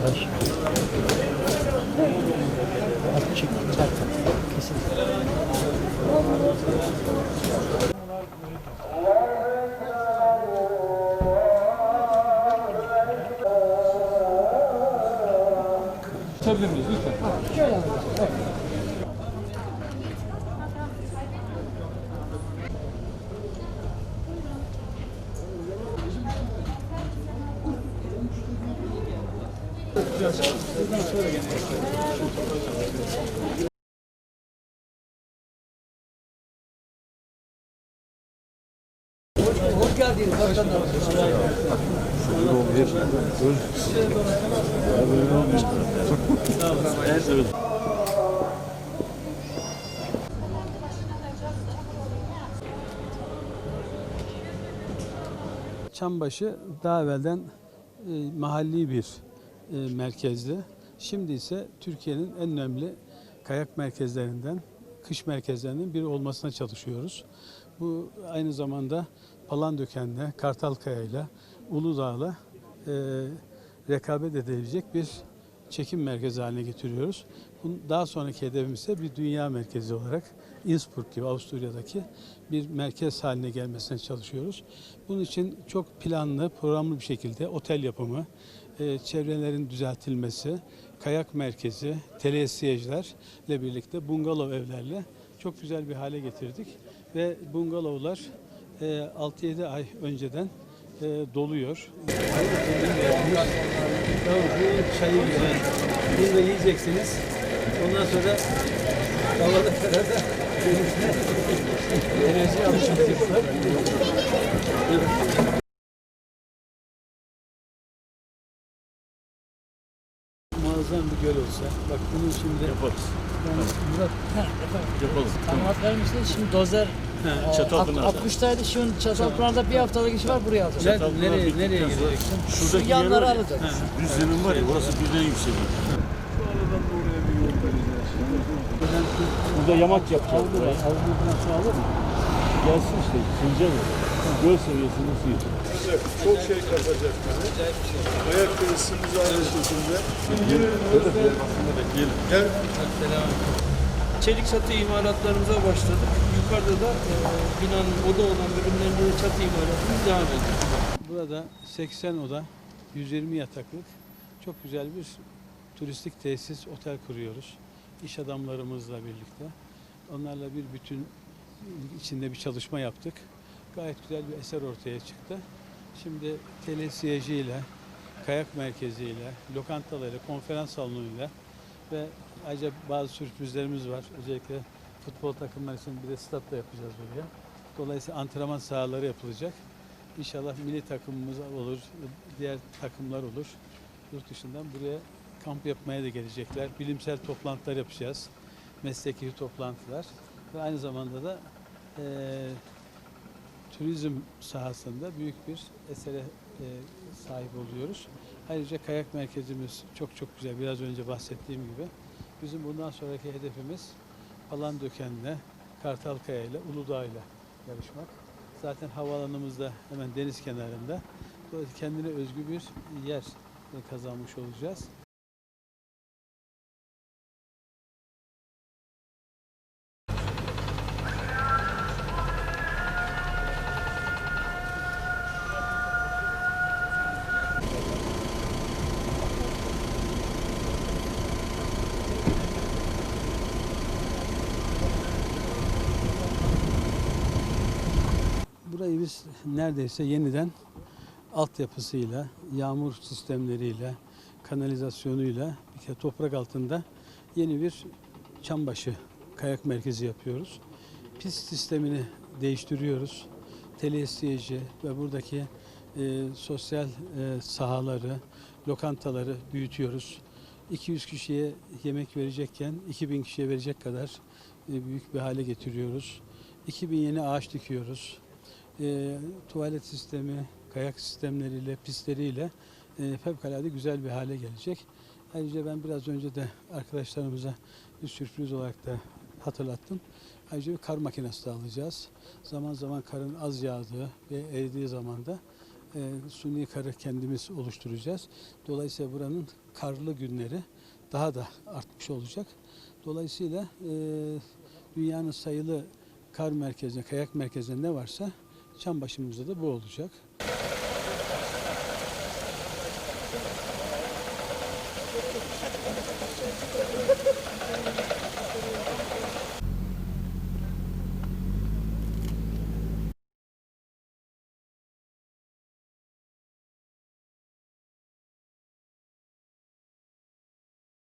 Yaş. Açık, zaten. Kesin. Tutabilir miyiz lütfen? Çambaşı daha evvelden e, mahalli bir e, merkezdi. Şimdi ise Türkiye'nin en önemli kayak merkezlerinden, kış merkezlerinden biri olmasına çalışıyoruz. Bu aynı zamanda Palandöken'le, Kartalkaya'yla, Uludağ'la e, rekabet edilecek bir çekim merkezi haline getiriyoruz. Bunun daha sonraki hedefimiz ise bir dünya merkezi olarak Innsbruck gibi Avusturya'daki bir merkez haline gelmesine çalışıyoruz. Bunun için çok planlı, programlı bir şekilde otel yapımı, e, çevrelerin düzeltilmesi, kayak merkezi, telesiyejlerle birlikte bungalov evlerle çok güzel bir hale getirdik. Ve bungalovlar e, 6-7 ay önceden e, doluyor. Tamam, bu çayı güzel. Bunu da yiyeceksiniz. Ondan sonra havada karada denizde enerji alışacaksınız. Muazzam bir göl olsa. Bak bunu şimdi yaparız. Murat, Yapalım. Talimat vermişler şimdi dozer ha, Çatalpınar'da. 60'taydı şimdi Çatalpınar'da bir haftalık iş var buraya alacak. nerede, Çatalpınar nereye, bittikten nereye sonra- gideceksin? Şuradaki Yanları yer var ya, alacak. Düz zemin var ya orası birden yükseliyor. Burada yamaç yapacağız. Gelsin işte Sincan Göl seviyesinde su yetiyor. Çok şey katacak bize. Ayak tesisimiz aynı şekilde. Gel. Çelik çatı imalatlarımıza başladık. Yukarıda da e, binanın oda olan bölümlerinde de çatı imalatımız devam ediyor. Burada 80 oda, 120 yataklık çok güzel bir turistik tesis, otel kuruyoruz. İş adamlarımızla birlikte. Onlarla bir bütün içinde bir çalışma yaptık. Gayet güzel bir eser ortaya çıktı. Şimdi telesiyeciyle, kayak merkeziyle, lokantalarıyla, konferans salonuyla ve ayrıca bazı sürprizlerimiz var. Özellikle futbol takımları için bir de stat da yapacağız buraya. Dolayısıyla antrenman sahaları yapılacak. İnşallah milli takımımız olur, diğer takımlar olur. Yurt dışından buraya kamp yapmaya da gelecekler. Bilimsel toplantılar yapacağız. Mesleki toplantılar. Ve aynı zamanda da eee, turizm sahasında büyük bir esere eee, sahip oluyoruz. Ayrıca kayak merkezimiz çok çok güzel. Biraz önce bahsettiğim gibi. Bizim bundan sonraki hedefimiz Palandöken'le, Kartalkaya'yla, Uludağ'yla yarışmak. Zaten havaalanımız da hemen deniz kenarında. Kendine özgü bir yer kazanmış olacağız. Burayı biz neredeyse yeniden altyapısıyla, yağmur sistemleriyle, kanalizasyonuyla bir kere toprak altında yeni bir çambaşı kayak merkezi yapıyoruz. Pist sistemini değiştiriyoruz. Telesiyeci ve buradaki e, sosyal e, sahaları, lokantaları büyütüyoruz. 200 kişiye yemek verecekken 2000 kişiye verecek kadar e, büyük bir hale getiriyoruz. 2000 yeni ağaç dikiyoruz. E, tuvalet sistemi, kayak sistemleriyle, pistleriyle e, fevkalade güzel bir hale gelecek. Ayrıca ben biraz önce de arkadaşlarımıza bir sürpriz olarak da hatırlattım. Ayrıca bir kar makinesi de alacağız. Zaman zaman karın az yağdığı ve eridiği zaman da e, suni karı kendimiz oluşturacağız. Dolayısıyla buranın karlı günleri daha da artmış olacak. Dolayısıyla e, dünyanın sayılı kar merkezinde, kayak merkezinde ne varsa çam başımızda da bu olacak.